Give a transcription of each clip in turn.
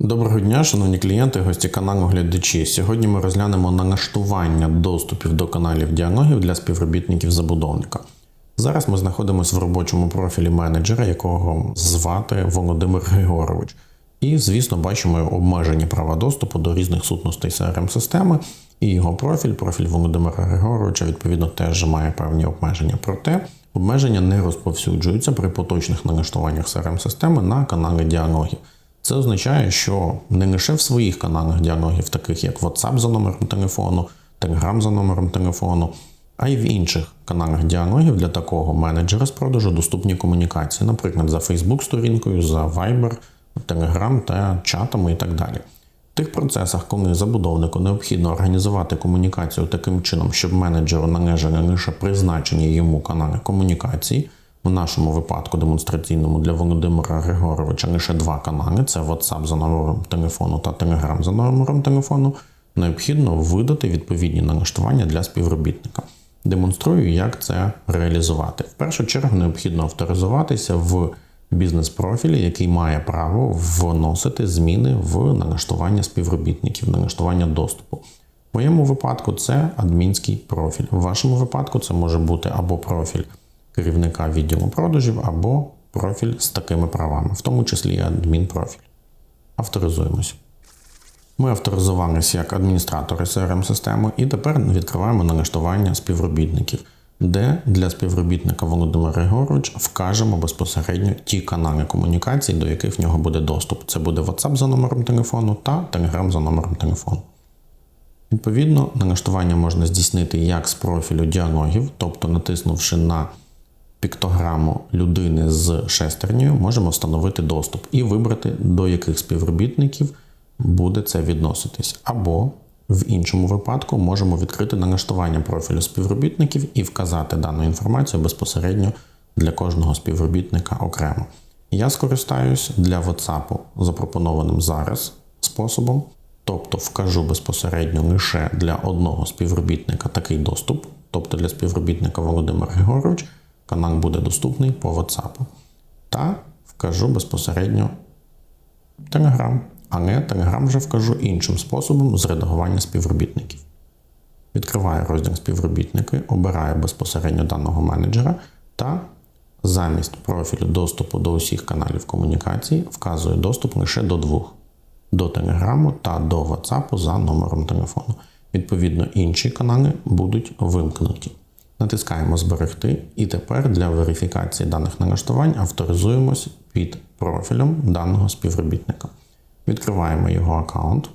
дня, шановні клієнти, гості каналу глядачі. Сьогодні ми розглянемо налаштування доступів до каналів діалогів для співробітників забудовника. Зараз ми знаходимося в робочому профілі менеджера, якого звати Володимир Григорович. І, звісно, бачимо обмежені права доступу до різних сутностей crm системи і його профіль, профіль Володимира Григоровича, відповідно, теж має певні обмеження. Проте обмеження не розповсюджуються при поточних налаштуваннях crm системи на канали діалогів. Це означає, що не лише в своїх каналах діалогів, таких як WhatsApp за номером телефону, Telegram за номером телефону, а й в інших каналах діалогів для такого менеджера з продажу доступні комунікації, наприклад, за Facebook сторінкою, за Viber, Telegram та чатами і так далі. В тих процесах, коли забудовнику необхідно організувати комунікацію таким чином, щоб менеджеру належали лише призначені йому канали комунікації. В нашому випадку демонстраційному для Володимира Григоровича лише два канали: це WhatsApp за номером телефону та Telegram за номером телефону. Необхідно видати відповідні налаштування для співробітника. Демонструю, як це реалізувати. В першу чергу необхідно авторизуватися в бізнес-профілі, який має право вносити зміни в налаштування співробітників, налаштування доступу. В моєму випадку це адмінський профіль. В вашому випадку це може бути або профіль керівника відділу продажів, або профіль з такими правами, в тому числі і адмінпрофіль. Авторизуємось. Ми авторизувалися як адміністратори crm системи і тепер відкриваємо налаштування співробітників, де для співробітника Володимира Григорович вкажемо безпосередньо ті канали комунікації, до яких в нього буде доступ. Це буде WhatsApp за номером телефону та Telegram за номером телефону. Відповідно, налаштування можна здійснити як з профілю діалогів, тобто натиснувши на піктограму людини з шестернею, можемо встановити доступ і вибрати, до яких співробітників буде це відноситись. Або в іншому випадку можемо відкрити налаштування профілю співробітників і вказати дану інформацію безпосередньо для кожного співробітника окремо. Я скористаюсь для WhatsApp запропонованим зараз способом, тобто вкажу безпосередньо лише для одного співробітника такий доступ, тобто для співробітника Володимир Григорович, канал буде доступний по WhatsApp. Та вкажу безпосередньо Telegram, але Telegram вже вкажу іншим способом з редагування співробітників. Відкриваю розділ співробітники, обираю безпосередньо даного менеджера та замість профілю доступу до усіх каналів комунікації вказую доступ лише до двох: до Telegram та до WhatsApp за номером телефону. Відповідно, інші канали будуть вимкнуті. Натискаємо Зберегти і тепер для верифікації даних налаштувань авторизуємось під профілем даного співробітника. Відкриваємо його аккаунт.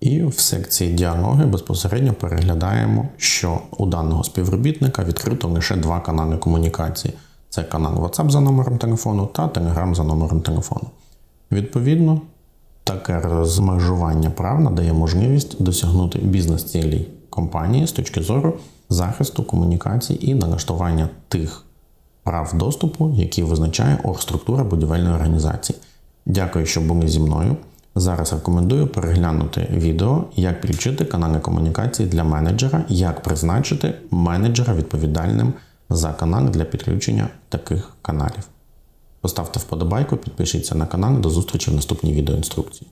І в секції діалоги безпосередньо переглядаємо, що у даного співробітника відкрито лише два канали комунікації: це канал WhatsApp за номером телефону та Telegram за номером телефону. Відповідно, таке розмежування прав надає можливість досягнути бізнес-цілей компанії з точки зору захисту комунікацій і налаштування тих прав доступу, які визначає оргструктура будівельної організації. Дякую, що були зі мною. Зараз рекомендую переглянути відео, як підключити канали комунікації для менеджера, як призначити менеджера відповідальним за канал для підключення таких каналів. Поставте вподобайку, підпишіться на канал. До зустрічі в наступній відеоінструкції.